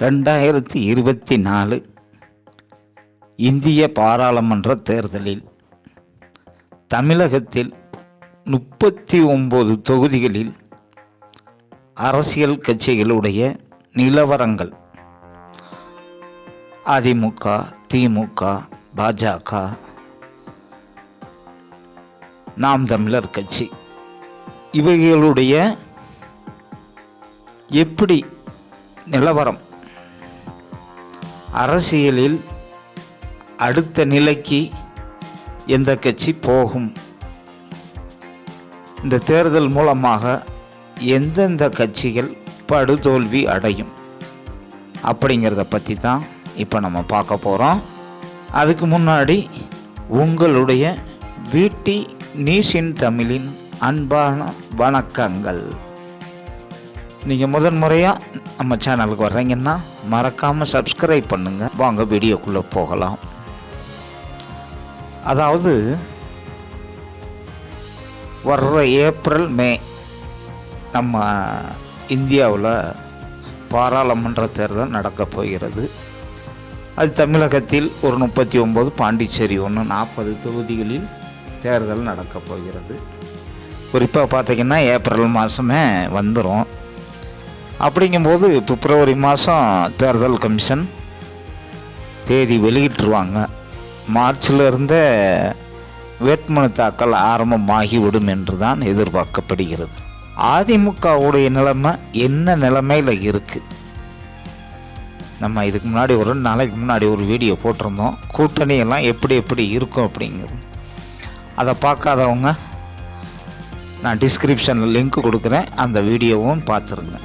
ரெண்டாயிரத்தி இருபத்தி நாலு இந்திய பாராளுமன்ற தேர்தலில் தமிழகத்தில் முப்பத்தி ஒம்பது தொகுதிகளில் அரசியல் கட்சிகளுடைய நிலவரங்கள். அதிமுக திமுக பாஜக. நாம் தமிழர் கட்சி. இவைகளுடைய எப்படி நிலவரம்? அரசியலில் அடுத்த நிலைக்கு எந்த கட்சி போகும்? இந்த தேர்தல் மூலமாக எந்தெந்த கட்சிகள் படுதோல்வி அடையும்? அப்படிங்கிறத பற்றி தான் இப்போ நம்ம பார்க்க போகிறோம் அதுக்கு முன்னாடி உங்களுடைய வீட்டி நீசின் தமிழின் அன்பான வணக்கங்கள். நீங்கள் முதன் முறையாக நம்ம சேனலுக்கு வர்றீங்கன்னா மறக்காமல் சப்ஸ்கிரைப் பண்ணுங்கள் வாங்க வீடியோக்குள்ளே போகலாம். அதாவது வர்ற ஏப்ரல் மே நம்ம இந்தியாவில் பாராளுமன்ற தேர்தல் நடக்கப் போகிறது. அது தமிழகத்தில் ஒரு முப்பத்தி ஒம்பது பாண்டிச்சேரி ஒன்று நாற்பது தொகுதிகளில் தேர்தல் நடக்கப் போகிறது. குறிப்பாக பார்த்திங்கன்னா ஏப்ரல் மாதமே வந்துடும் அப்படிங்கும்போது பிப்ரவரி மாதம் தேர்தல் கமிஷன் தேதி வெளியிட்டுருவாங்க. மார்ச்சில் இருந்தே வேட்புமனு தாக்கல் ஆரம்பமாகிவிடும் என்று தான் எதிர்பார்க்கப்படுகிறது. அதிமுகவுடைய நிலைமை என்ன நிலைமையில் இருக்குது நம்ம இதுக்கு முன்னாடி ஒரு நாளைக்கு முன்னாடி ஒரு வீடியோ போட்டிருந்தோம். கூட்டணியெல்லாம் எப்படி எப்படி இருக்கும் அப்படிங்கிறது. அதை பார்க்காதவங்க நான் டிஸ்கிரிப்ஷனில் லிங்க் கொடுக்குறேன். அந்த வீடியோவும் பார்த்துருங்க.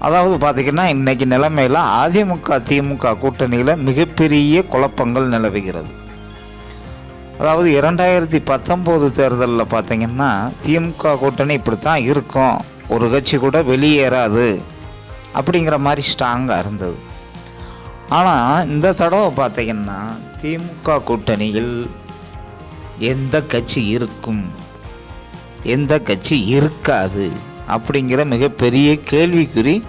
அதாவது பார்த்திங்கன்னா இன்றைக்கி நிலைமையில் அதிமுக திமுக கூட்டணியில் மிகப்பெரிய குழப்பங்கள் நிலவுகிறது. அதாவது இரண்டாயிரத்தி பத்தொம்போது தேர்தலில் பார்த்திங்கன்னா திமுக கூட்டணி இப்படி தான் இருக்கும். ஒரு கட்சி கூட வெளியேறாது. அப்படிங்கிற மாதிரி ஸ்ட்ராங்காக இருந்தது. ஆனால் இந்த தடவை பார்த்திங்கன்னா திமுக கூட்டணியில் எந்த கட்சி இருக்கும்? எந்த கட்சி இருக்காது? அப்படிங்கிற மிகப்பெரிய கேள்விக்குறி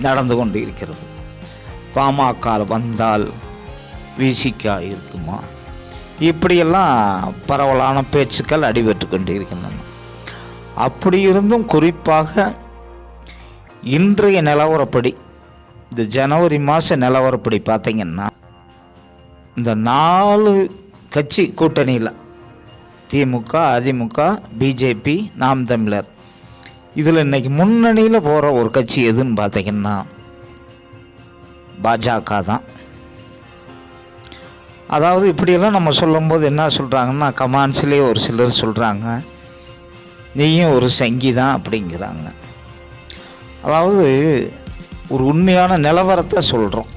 நடந்து கொண்டு இருக்கிறது பாமக வந்தால் விசிகா இருக்குமா? இப்படியெல்லாம் பரவலான பேச்சுக்கள் அடிபட்டு கொண்டு இருக்கின்றன அப்படி இருந்தும் குறிப்பாக இன்றைய நிலவரப்படி இந்த ஜனவரி மாத நிலவரப்படி பார்த்திங்கன்னா இந்த நாலு கட்சி கூட்டணியில் திமுக அதிமுக பிஜேபி நாம் தமிழர் இதில் இன்றைக்கி முன்னணியில் போகிற ஒரு கட்சி எதுன்னு பார்த்தீங்கன்னா பாஜக தான். அதாவது இப்படியெல்லாம் நம்ம சொல்லும்போது என்ன சொல்கிறாங்கன்னா கமான்ஸ்லேயே ஒரு சிலர் சொல்கிறாங்க நீயும் ஒரு சங்கி தான் அப்படிங்கிறாங்க. அதாவது ஒரு உண்மையான நிலவரத்தை சொல்கிறோம்.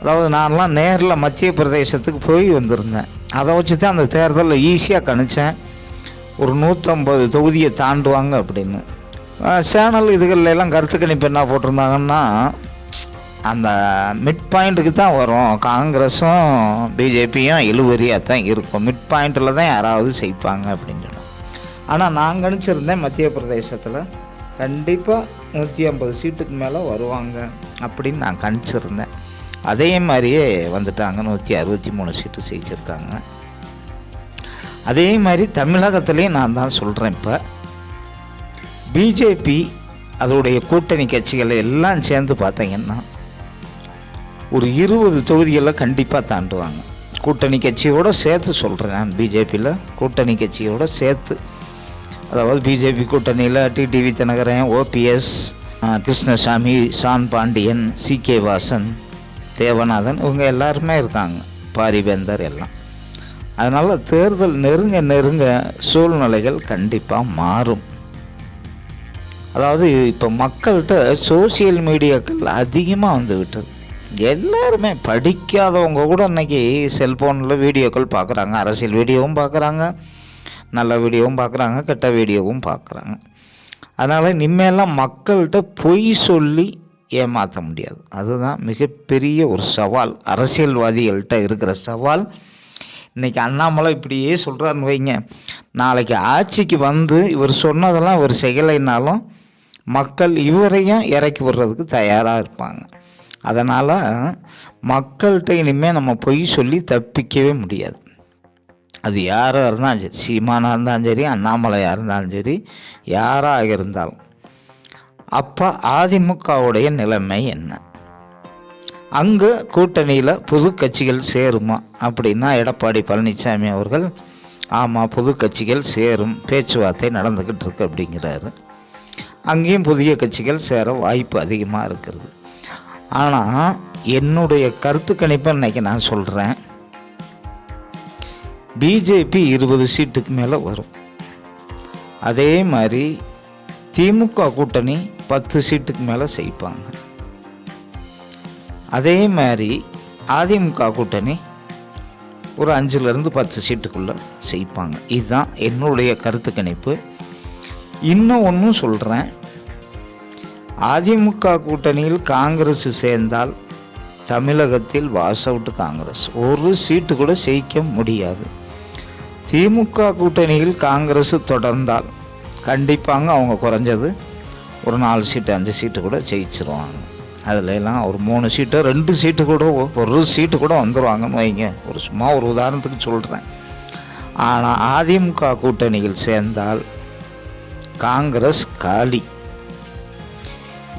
அதாவது நான்லாம் நேரில் மத்திய பிரதேசத்துக்கு போய் வந்திருந்தேன். அதை வச்சு தான் அந்த தேர்தலில் ஈஸியாக கணித்தேன் ஒரு நூற்றம்பது தொகுதியை தாண்டுவாங்க அப்படின்னு. சேனல் இதுகளெல்லாம் கருத்துக்கணிப்பு கருத்து கணிப்பு என்ன போட்டிருந்தாங்கன்னா அந்த மிட் பாயிண்ட்டுக்கு தான் வரும். காங்கிரஸும் பிஜேபியும் இழுவரியாக தான் இருக்கும். மிட் பாயிண்டில் தான் யாராவது செய்ப்பாங்க அப்படின்னு சொன்னோம் ஆனால் நான் கணிச்சிருந்தேன் மத்திய பிரதேசத்தில். கண்டிப்பாக நூற்றி ஐம்பது சீட்டுக்கு மேலே வருவாங்க அப்படின்னு நான் கணிச்சிருந்தேன். அதே மாதிரியே வந்துட்டாங்க. நூற்றி அறுபத்தி மூணு சீட்டு ஜெயிச்சிருக்காங்க. அதே மாதிரி தமிழகத்துலேயும் நான் தான் சொல்கிறேன் இப்போ. பிஜேபி அதோடைய கூட்டணி கட்சிகள் எல்லாம் சேர்ந்து பார்த்தீங்கன்னா ஒரு இருபது தொகுதிகளில் கண்டிப்பாக தாண்டுவாங்க. கூட்டணி கட்சியோடு சேர்த்து சொல்கிறேன் நான் பிஜேபியில் கூட்டணி கட்சியோடு சேர்த்து அதாவது பிஜேபி கூட்டணியில் TTV Dhinakaran OPS Krishnasamy John Pandian C K Vasan Devanathan இவங்க எல்லாருமே இருக்காங்க. பாரிவேந்தர் எல்லாம். அதனால் தேர்தல் நெருங்க நெருங்க சூழ்நிலைகள் கண்டிப்பாக மாறும். அதாவது இப்போ மக்கள்கிட்ட சோசியல் மீடியாக்கள் அதிகமாக வந்து விட்டது. எல்லாருமே படிக்காதவங்க கூட இன்றைக்கி செல்ஃபோனில் வீடியோக்கள் பார்க்குறாங்க அரசியல் வீடியோவும் பார்க்குறாங்க நல்ல வீடியோவும் பார்க்குறாங்க கெட்ட வீடியோவும் பார்க்குறாங்க அதனால் இனிமேலாம் மக்கள்கிட்ட பொய் சொல்லி ஏமாற்ற முடியாது. அதுதான் மிகப்பெரிய ஒரு சவால். அரசியல்வாதிகள்கிட்ட இருக்கிற சவால். இன்றைக்கி அண்ணாமலை இப்படியே சொல்கிறாருன்னு வைங்க. நாளைக்கு ஆட்சிக்கு வந்து இவர் சொன்னதெல்லாம் இவர் செய்யலைனாலும் மக்கள் இவரையும் இறக்கி விடுறதுக்கு தயாராக இருப்பாங்க. அதனால் மக்கள்கிட்ட இனிமேல் நம்ம பொய் சொல்லி தப்பிக்கவே முடியாது. அது யாராக இருந்தாலும் சரி சீமானாக இருந்தாலும் சரி அண்ணாமலையாக இருந்தாலும் சரி யாராக இருந்தாலும். அப்போ அதிமுகவுடைய நிலைமை என்ன? அங்கே கூட்டணியில் புது கட்சிகள் சேருமா? அப்படின்னா எடப்பாடி பழனிசாமி அவர்கள் ஆமாம் புது கட்சிகள் சேரும் பேச்சுவார்த்தை நடந்துக்கிட்டு இருக்கு அப்படிங்கிறாரு. அங்கேயும் புதிய கட்சிகள் சேர வாய்ப்பு அதிகமாக இருக்கிறது. ஆனால் என்னுடைய கருத்து கணிப்பை இன்றைக்கி நான் சொல்கிறேன் பிஜேபி இருபது சீட்டுக்கு மேலே வரும். அதே மாதிரி திமுக கூட்டணி பத்து சீட்டுக்கு மேலே செய்ப்பாங்க அதே மாதிரி அதிமுக கூட்டணி ஒரு அஞ்சுலேருந்து பத்து சீட்டுக்குள்ளே செய்ப்பாங்க இதுதான் என்னுடைய கருத்து கணிப்பு. இன்னும் ஒன்றும் சொல்கிறேன் அதிமுக கூட்டணியில் காங்கிரஸ் சேர்ந்தால் தமிழகத்தில் வாஸ் அவுட் காங்கிரஸ். ஒரு சீட்டு கூட ஜெயிக்க முடியாது. திமுக கூட்டணியில் காங்கிரஸ் தொடர்ந்தால் கண்டிப்பாங்க அவங்க குறைஞ்சது. ஒரு நாலு சீட்டு அஞ்சு சீட்டு கூட ஜெயிச்சிருவாங்க. அதில் எல்லாம் ஒரு மூணு சீட்டு ரெண்டு சீட்டு கூட ஒரு சீட்டு கூட வந்துடுவாங்கன்னு வைங்க. ஒரு சும்மா ஒரு உதாரணத்துக்கு சொல்கிறேன் ஆனால் அதிமுக கூட்டணியில் சேர்ந்தால் காங்கிரஸ் காலி.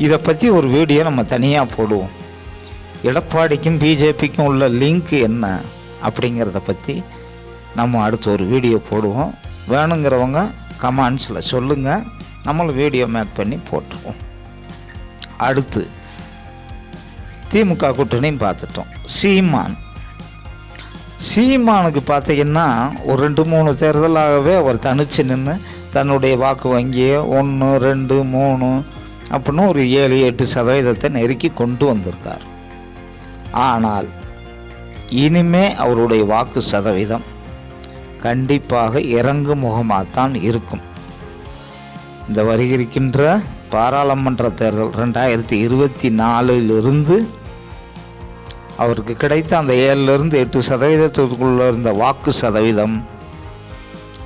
இதை பற்றி ஒரு வீடியோ நம்ம தனியாக போடுவோம். எடப்பாடிக்கும் பிஜேபிக்கும் உள்ள லிங்க் என்ன அப்படிங்கிறத பற்றி நம்ம அடுத்து ஒரு வீடியோ போடுவோம். வேணுங்கிறவங்க கமெண்ட்ஸில் சொல்லுங்கள் நம்மளும் வீடியோ மேக் பண்ணி போட்டுருவோம். அடுத்து திமுக கூட்டணியும் பார்த்துட்டோம். சீமான். சீமானுக்கு பார்த்தீங்கன்னா ஒரு ரெண்டு மூணு தேர்தலாகவே அவர் தனிச்சு நின்று தன்னுடைய வாக்கு வங்கியை ஒன்று ரெண்டு மூணு அப்படின்னு ஒரு ஏழு எட்டு சதவீதத்தை நெருக்கி கொண்டு வந்திருக்கார். ஆனால் இனிமே அவருடைய வாக்கு சதவீதம் கண்டிப்பாக இறங்கு முகமாகத்தான் இருக்கும். இந்த வருகிருக்கின்ற பாராளுமன்ற தேர்தல் ரெண்டாயிரத்தி இருபத்தி நாலிலிருந்து அவருக்கு கிடைத்த அந்த ஏழுலேருந்து எட்டு சதவீதத்துக்குள்ள இருந்த வாக்கு சதவீதம்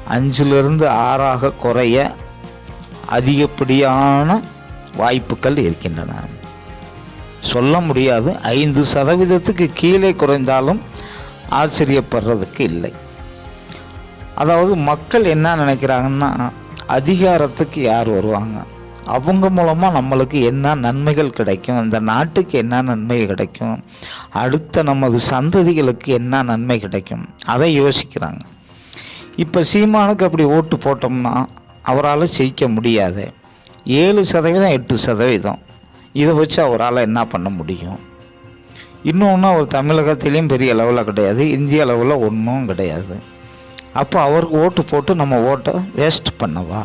அஞ்சிலிருந்து ஆறாக குறைய அதிகப்படியான வாய்ப்புகள் இருக்கின்றன. சொல்ல முடியாது. ஐந்து சதவீதத்துக்கு கீழே குறைந்தாலும் ஆச்சரியப்படுறதுக்கு இல்லை. அதாவது மக்கள் என்ன நினைக்கிறாங்கன்னா அதிகாரத்துக்கு யார் வருவாங்க? அவங்க மூலமாக நம்மளுக்கு என்ன நன்மைகள் கிடைக்கும் இந்த நாட்டுக்கு என்ன நன்மை கிடைக்கும் அடுத்த நமது சந்ததிகளுக்கு என்ன நன்மை கிடைக்கும் அதை யோசிக்கிறாங்க. இப்போ சீமானுக்கு அப்படி ஓட்டு போட்டோம்னா அவரால் ஜெயிக்க முடியாது. ஏழு சதவீதம் எட்டு சதவீதம். இதை வச்சு அவரால் என்ன பண்ண முடியும்? இன்னொன்று அவர் தமிழகத்திலையும் பெரிய அளவில் கிடையாது இந்திய அளவில் ஒன்றும் கிடையாது. அப்போ அவருக்கு ஓட்டு போட்டு நம்ம ஓட்டை வேஸ்ட் பண்ணவா?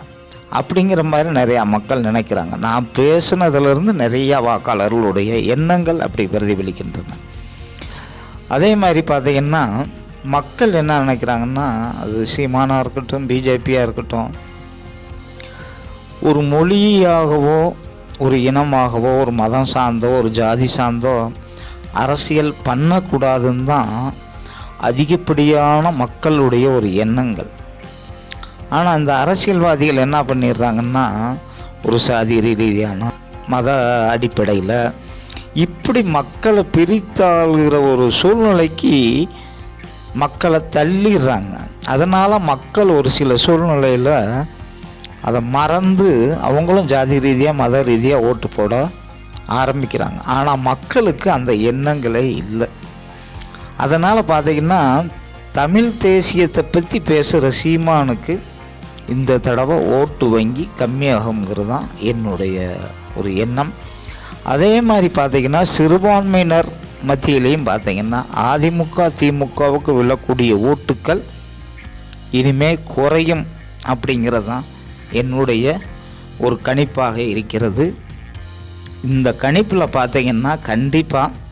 அப்படிங்கிற மாதிரி நிறையா மக்கள் நினைக்கிறாங்க. நான் பேசுனதுலேருந்து நிறையா வாக்காளர்களுடைய எண்ணங்கள் அப்படி பிரதிபலிக்கின்றன. அதே மாதிரி பார்த்திங்கன்னா மக்கள் என்ன நினைக்கிறாங்கன்னா அது சீமானாக இருக்கட்டும் பிஜேபியாக இருக்கட்டும் ஒரு மொழியாகவோ ஒரு இனமாகவோ ஒரு மதம் சார்ந்தோ ஒரு ஜாதி சார்ந்தோ அரசியல் பண்ணக்கூடாதுன்னு தான் அதிகப்படியான மக்களுடைய ஒரு எண்ணங்கள். ஆனால் அந்த அரசியல்வாதிகள் என்ன பண்ணிடுறாங்கன்னா ஒரு சாதி ரீதியான மத அடிப்படையில் இப்படி மக்களை பிரித்தாளுகிற ஒரு சூழ்நிலைக்கு மக்களை தள்ளிடுறாங்க. அதனால் மக்கள் ஒரு சில சூழ்நிலையில் அதை மறந்து அவங்களும் ஜாதி ரீதியாக மத ரீதியாக ஓட்டு போட ஆரம்பிக்கிறாங்க. ஆனால் மக்களுக்கு அந்த எண்ணங்களே இல்லை. அதனால் பார்த்திங்கன்னா தமிழ் தேசியத்தை பற்றி பேசுகிற சீமானுக்கு இந்த தடவை ஓட்டு வங்கி கம்மியாகுங்கிறது தான் என்னுடைய ஒரு எண்ணம். அதே மாதிரி பார்த்திங்கன்னா சிறுபான்மையினர் மத்தியிலையும் பார்த்தீங்கன்னா அதிமுக திமுகவுக்கு விழக்கூடிய ஓட்டுக்கள் இனிமே குறையும் அப்படிங்கிறது தான் என்னுடைய ஒரு கணிப்பாக இருக்கிறது. இந்த கணிப்பில் பார்த்திங்கன்னா கண்டிப்பாக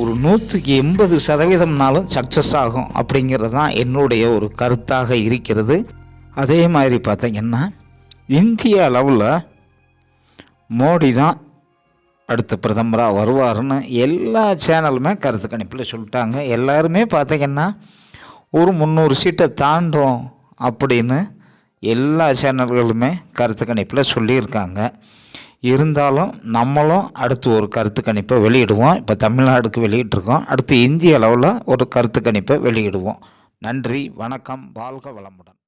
ஒரு நூற்றுக்கு எண்பது சதவீதம்னாலும் சக்ஸஸ் ஆகும் அப்படிங்கிறது தான் என்னுடைய ஒரு கருத்தாக இருக்கிறது. அதே மாதிரி பார்த்திங்கன்னா இந்திய அளவில் மோடி தான் அடுத்த பிரதமராக வருவார்னு எல்லா சேனலுமே கருத்து கணிப்பில் சொல்லிட்டாங்க. எல்லாருமே பார்த்திங்கன்னா ஒரு முந்நூறு சீட்டை தாண்டும் அப்படின்னு எல்லா சேனல்களுமே கருத்து கணிப்பில் சொல்லியிருக்காங்க. இருந்தாலும் நம்மளும் அடுத்து ஒரு கருத்து கணிப்பை வெளியிடுவோம். இப்போ தமிழ்நாடுக்கு வெளியிட்டிருக்கோம். அடுத்து இந்திய அளவில் ஒரு கருத்து கணிப்பை வெளியிடுவோம். நன்றி வணக்கம் வாழ்க வளமுடன்.